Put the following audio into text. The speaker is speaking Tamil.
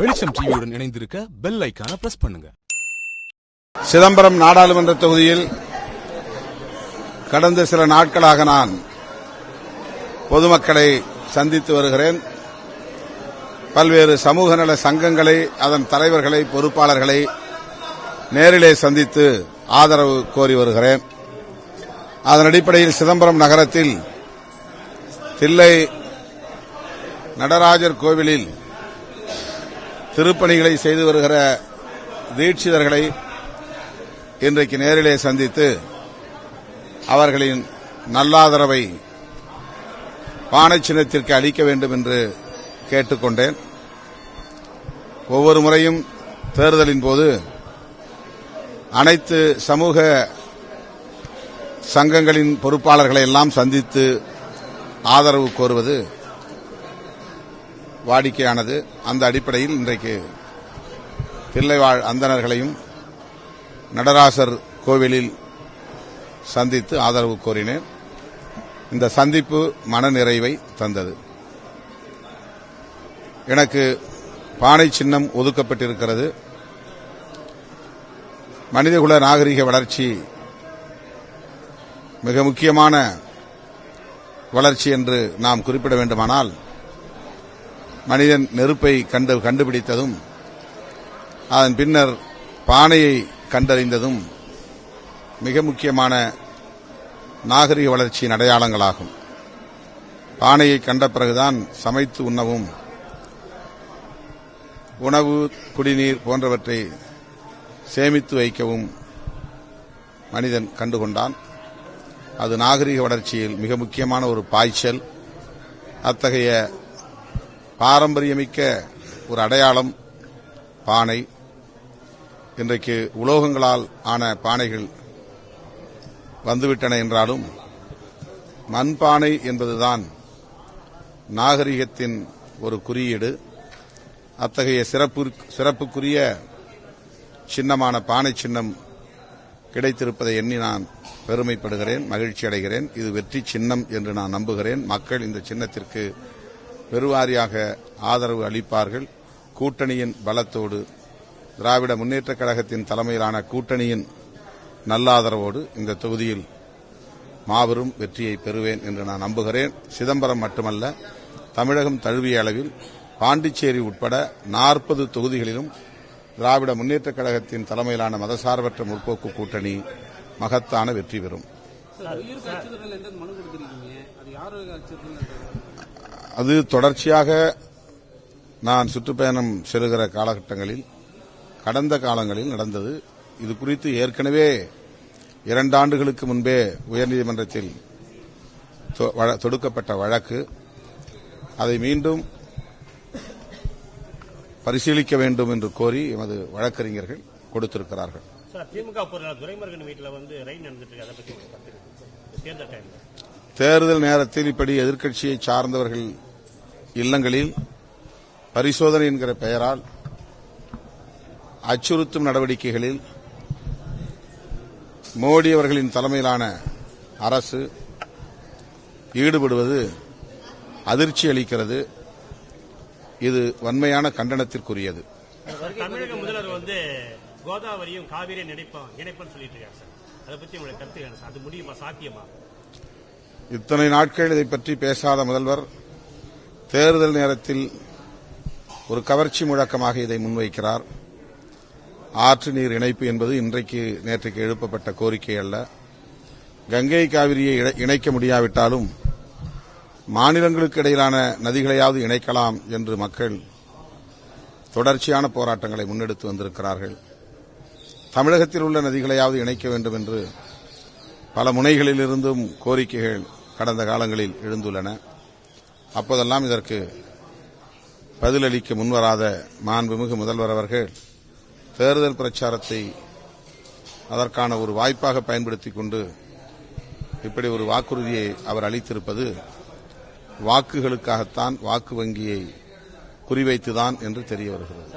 வெளிச்சம் டிவியுடன் இணைந்திருக்க பெல் ஐக்கான பிரஸ் பண்ணுங்க. சிதம்பரம் நாடாளுமன்ற தொகுதியில் கடந்த சில நாட்களாக நான் பொதுமக்களை சந்தித்து வருகிறேன். பல்வேறு சமூக நல சங்கங்களை அதன் தலைவர்களை பொறுப்பாளர்களை நேரிலே சந்தித்து ஆதரவு கோரி வருகிறேன். அதன் அடிப்படையில் சிதம்பரம் நகரத்தில் தில்லை நடராஜர் கோவிலில் திருப்பணிகளை செய்து வருகிற தீட்சிதர்களை இன்றைக்கு நேரிலே சந்தித்து அவர்களின் நல்லாதரவை பானச்சின்னத்திற்கு அளிக்க வேண்டும் என்று கேட்டுக்கொண்டேன். ஒவ்வொரு முறையும் தேர்தலின் போது அனைத்து சமூக சங்கங்களின் பொறுப்பாளர்களை எல்லாம் சந்தித்து ஆதரவு கோருவது வாடிக்கையானது அந்த அடிப்படையில் இன்றைக்கு தில்லைவாழ் அந்தணர்களையும் நடராசர் கோவிலில் சந்தித்து ஆதரவு கோரினேன். இந்த சந்திப்பு மனநிறைவை தந்தது. எனக்கு பானை சின்னம் ஒதுக்கப்பட்டிருக்கிறது. மனிதகுல நாகரிக வளர்ச்சி மிக முக்கியமான வளர்ச்சி என்று நாம் குறிப்பிட வேண்டுமானால் மனிதன் நெருப்பை கண்டு கண்டுபிடித்ததும் அதன் பின்னர் பானையை கண்டறிந்ததும் மிக முக்கியமான நாகரிக வளர்ச்சியின் அடையாளங்களாகும். பானையை கண்ட பிறகுதான் சமைத்து உண்ணவும் உணவு குடிநீர் போன்றவற்றை சேமித்து வைக்கவும் மனிதன் கண்டுகொண்டான். அது நாகரிக வளர்ச்சியில் மிக முக்கியமான ஒரு பாய்ச்சல். அத்தகைய பாரம்பரியமிக்க ஒரு அடையாளம் பானை. இன்றைக்கு உலோகங்களால் ஆன பானைகள் வந்துவிட்டன என்றாலும் மண்பானை என்பதுதான் நாகரிகத்தின் ஒரு குறியீடு. அத்தகைய சிறப்பு சிறப்புக்குரிய சின்னமான பானை சின்னம் கிடைத்திருப்பதை எண்ணி நான் பெருமைப்படுகிறேன் மகிழ்ச்சி அடைகிறேன் இது வெற்றி சின்னம் என்று நான் நம்புகிறேன். மக்கள் இந்த சின்னத்திற்கு பெருவாரியாக ஆதரவு அளிப்பார்கள். கூட்டணியின் பலத்தோடு திராவிட முன்னேற்றக் கழகத்தின் தலைமையிலான கூட்டணியின் நல்லாதரவோடு இந்த தொகுதியில் மாபெரும் வெற்றியை பெறுவேன் என்று நான் நம்புகிறேன். சிதம்பரம் மட்டுமல்ல தமிழகம் தழுவிய அளவில் பாண்டிச்சேரி உட்பட நாற்பது தொகுதிகளிலும் திராவிட முன்னேற்றக் கழகத்தின் தலைமையிலான மதசார்பற்ற முற்போக்கு கூட்டணி மகத்தான வெற்றி பெறும். அது தொடர்ச்சியாக நான் சுற்றுப்பயணம் செல்கிற காலகட்டங்களில் கடந்த காலங்களில் நடந்தது. இது குறித்து ஏற்கனவே இரண்டு ஆண்டுகளுக்கு முன்பே உயர்நீதிமன்றத்தில் தொடுக்கப்பட்ட வழக்கு. அதை மீண்டும் பரிசீலிக்க வேண்டும் என்று கோரி எமது வழக்கறிஞர்கள் கொடுத்திருக்கிறார்கள். தேர்தல் நேரத்தில் இப்படி எதிர்க்கட்சியை சார்ந்தவர்கள் இல்லங்களில் பரிசோதனை என்கிற பெயரால் அச்சுறுத்தும் நடவடிக்கைகளில் மோடி அவர்களின் தலைமையிலான அரசு ஈடுபடுவது அதிர்ச்சி அளிக்கிறது. இது வன்மையான கண்டனத்திற்குரியது. தமிழக முதல்வர் வந்து கோதாவரியும் காவிரியும் இணைப்போம் சொல்லிட்டு இருக்காரு சார். அதை பத்தி உங்களுக்கு கருத்து அது முடியுமா? சாத்தியமா? இத்தனை நாட்கள் இதை பற்றி பேசாத முதல்வர் தேர்தல் நேரத்தில் ஒரு கவர்ச்சி முழக்கமாக இதை முன்வைக்கிறார். ஆற்று நீர் இணைப்பு என்பது இன்றைக்கு நேற்றுக்கு எழுப்பப்பட்ட கோரிக்கை அல்ல. கங்கை காவிரியை இணைக்க முடியாவிட்டாலும் மாநிலங்களுக்கு இடையிலான நதிகளையாவது இணைக்கலாம் என்று மக்கள் தொடர்ச்சியான போராட்டங்களை முன்னெடுத்து வந்திருக்கிறார்கள். தமிழகத்தில் உள்ள நதிகளையாவது இணைக்க வேண்டும் என்று பல முனைகளிலிருந்தும் கோரிக்கைகள் கடந்த காலங்களில் எழுந்துள்ளன. அப்போதெல்லாம் இதற்கு பதிலளிக்க முன்வராத மாண்புமிகு முதல்வர் அவர்கள் தேர்தல் பிரச்சாரத்தை அதற்கான ஒரு வாய்ப்பாக பயன்படுத்திக் கொண்டு இப்படி ஒரு வாக்குறுதியை அவர் அளித்திருப்பது வாக்குகளுக்காகத்தான் வாக்கு வங்கியை குறிவைத்துதான் என்று தெரிய வருகிறது